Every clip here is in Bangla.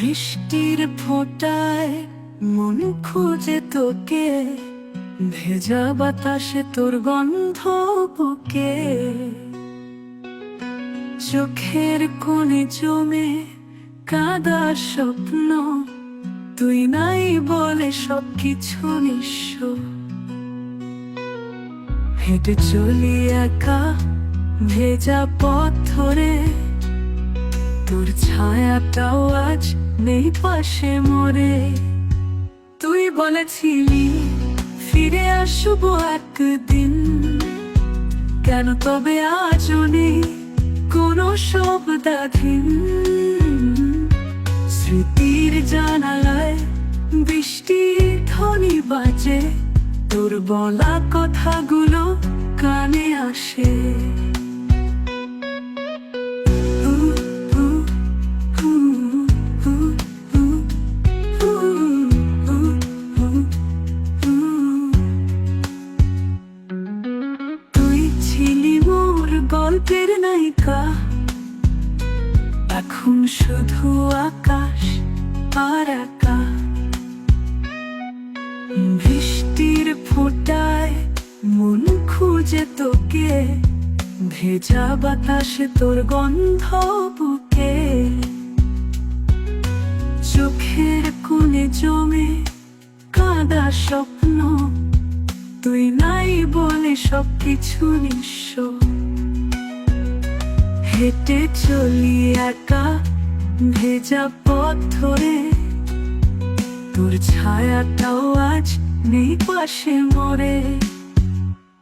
বৃষ্টির ফোঁটায় মন খুঁজে তোকে, ভেজা বাতাসে তোর গন্ধ বুকে। চোখের কোণে জমে কাদা স্বপ্ন, তুই নাই বলে সব কিছু নিঃস্ব। হেঁটে চলি একা, ভেজা পথ ধরে তোর ছায়াটাও আজ নেই পাশে মরে তুই বলেছিলি, ফিরে আসব একদিন। কেন তবে আজও নেই কোনো শব্দাধীন। স্মৃতির জানালায় বৃষ্টির ধ্বনি বাজে, তোর বলা কথাগুলো কানে আসে। গল্পের নায়িকা। এখন শুধু আকাশ আর একা। বৃষ্টির ফোঁটায় মন খুঁজে তোকে, ভেজা বাতাসে তোর গন্ধ বুকে। চোখের কোণে জমে কাদা স্বপ্ন, তুই নাই বলে সবকিছু নিঃস্ব। হেঁটে চলি একা, ভেজা পথ ধরে তোর ছায়াটাও আজ নেই পাশে মরে।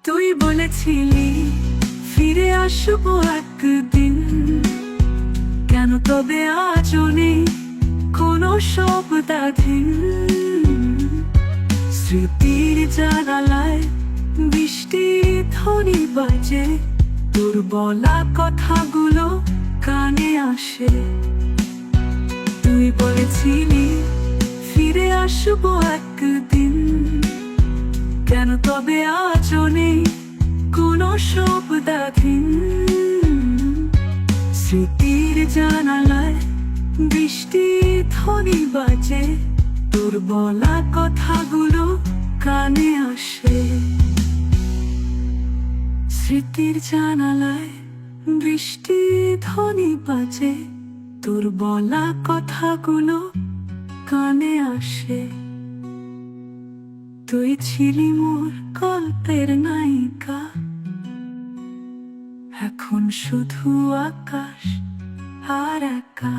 তুই বলেছিলি, ফিরে আসব একদিন। কেন তবে আজও নেই কোনো শব্দাধীন? স্মৃতির জানালায় বৃষ্টি ধ্বনি বাজে। তোর বলা কথাগুলো কানে আসে। তুই বলেছিলি, ফিরে আসব একদিন। কেন তবে আজও নেই কোনো শব্দাধীন? স্মৃতির জানালায় বৃষ্টি ধ্বনি বাজে। তোর বলা কথাগুলো কানে আসে। স্মৃতির জানালায় বৃষ্টি ধ্বনি বাজে তোর বলা কথাগুলো কানে আসে। তুই ছিলি মোর গল্পের নায়িকা, এখন শুধু আকাশ আর একা।